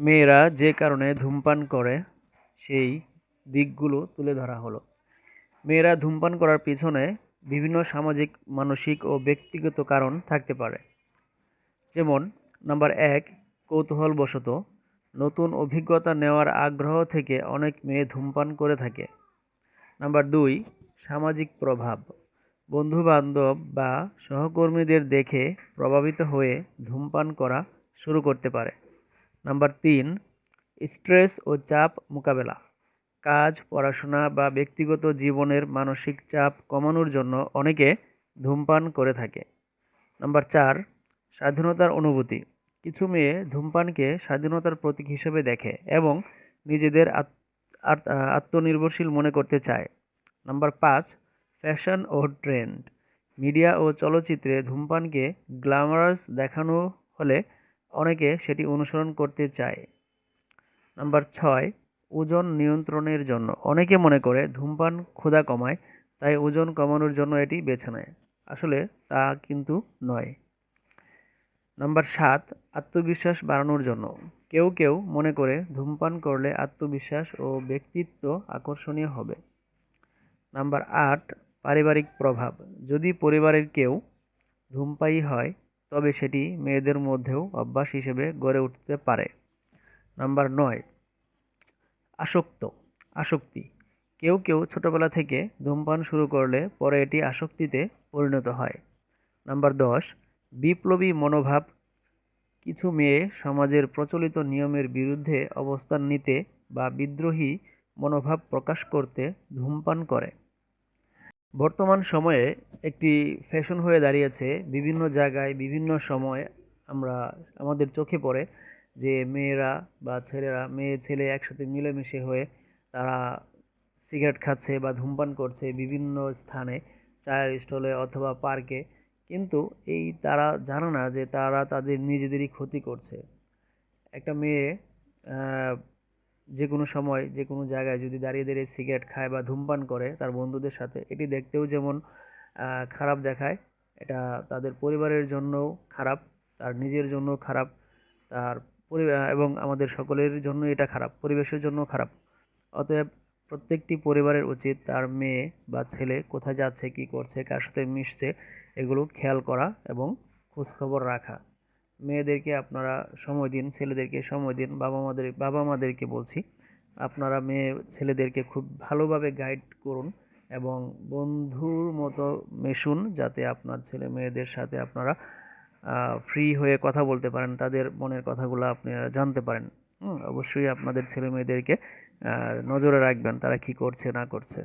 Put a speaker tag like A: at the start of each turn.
A: মেয়েরা যে কারণে ধূমপান করে, সেই দিকগুলো তুলে ধরা হলো। মেয়েরা ধূমপান করার পিছনে বিভিন্ন সামাজিক, মানসিক ও ব্যক্তিগত কারণ থাকতে পারে। যেমন, নাম্বার এক, কৌতূহলবশত নতুন অভিজ্ঞতা নেওয়ার আগ্রহ থেকে অনেক মেয়ে ধূমপান করে থাকে। নাম্বার দুই, সামাজিক প্রভাব। বন্ধুবান্ধব বা সহকর্মীদের দেখে প্রভাবিত হয়ে ধূমপান করা শুরু করতে পারে। নাম্বার তিন, স্ট্রেস ও চাপ মোকাবেলা। কাজ, পড়াশোনা বা ব্যক্তিগত জীবনের মানসিক চাপ কমানোর জন্য অনেকে ধূমপান করে থাকে। নাম্বার চার, স্বাধীনতার অনুভূতি। কিছু মেয়ে ধূমপানকে স্বাধীনতার প্রতীক হিসেবে দেখে এবং নিজেদের আত- আত- আত্মনির্ভরশীল মনে করতে চায়। নাম্বার পাঁচ, ফ্যাশন ও ট্রেন্ড। মিডিয়া ও চলচ্চিত্রে ধূমপানকে গ্ল্যামারাস দেখানো হলে অনেকে সেটি অনুসরণ করতে চায়। নাম্বার ছয়, ওজন নিয়ন্ত্রণের জন্য। অনেকে মনে করে ধূমপান ক্ষুধা কমায়, তাই ওজন কমানোর জন্য এটি বেছে নেয়। আসলে তা কিন্তু নয়। নাম্বার সাত, আত্মবিশ্বাস বাড়ানোর জন্য। কেউ কেউ মনে করে ধূমপান করলে আত্মবিশ্বাস ও ব্যক্তিত্ব আকর্ষণীয় হবে। নাম্বার আট, পারিবারিক প্রভাব। যদি পরিবারের কেউ ধূমপায়ী হয় তবে সেটি মেয়েদের মধ্যেও অভ্যাস হিসেবে গড়ে উঠতে পারে। নাম্বার নয়, আসক্ত, আসক্তি। কেউ কেউ ছোটবেলা থেকে ধূমপান শুরু করলে পরে এটি আসক্তিতে পরিণত হয়। নাম্বার দশ, বিপ্লবী মনোভাব। কিছু মেয়ে সমাজের প্রচলিত নিয়মের বিরুদ্ধে অবস্থান নিতে বা বিদ্রোহী মনোভাব প্রকাশ করতে ধূমপান করে। বর্তমান সময়ে একটি ফ্যাশন হয়ে দাঁড়িয়েছে। বিভিন্ন জায়গায়, বিভিন্ন সময় আমরা, আমাদের চোখে পড়ে যে মেয়েরা বা ছেলেরা, মেয়ে, ছেলে একসাথে মিলেমিশে হয়ে তারা সিগারেট খাচ্ছে বা ধূমপান করছে বিভিন্ন স্থানে, চায়ের স্টলে অথবা পার্কে। কিন্তু এই তারা জানে না যে তারা তাদের নিজেদেরই ক্ষতি করছে। একটা মেয়ে যে কোনো সময় যে কোনো জায়গায় যদি দাঁড়িয়ে দাঁড়িয়ে সিগারেট খায় বা ধূমপান করে তার বন্ধুদের সাথে, এটি দেখতেও যেমন খারাপ দেখায়। এটা তাদের পরিবারের জন্যও খারাপ, তার নিজের জন্য খারাপ, তার এবং আমাদের সকলের জন্য এটা খারাপ, পরিবেশের জন্য খারাপ। অতএব প্রত্যেকটি পরিবারের উচিত তার মেয়ে বা ছেলে কোথায় যাচ্ছে, কি করছে, কার সাথে মিশছে, এগুলো খেয়াল করা এবং খোঁজখবর রাখা। মেয়েদেরকে আপনারা সময় দিন, ছেলেদেরকে সময় দিন, বাবা মাদের, বাবা মাদেরকে বলছি, আপনারা মেয়ে, ছেলেদেরকে খুব ভালোভাবে গাইড করুন এবং বন্ধুর মতো মেশুন যাতে আপনার ছেলে মেয়েদের সাথে আপনারা ফ্রি হয়ে কথা বলতে পারেন, তাদের মনের কথাগুলো আপনারা জানতে পারেন। অবশ্যই আপনাদের ছেলে মেয়েদেরকে নজরে রাখবেন তারা কি করছে, না করছে।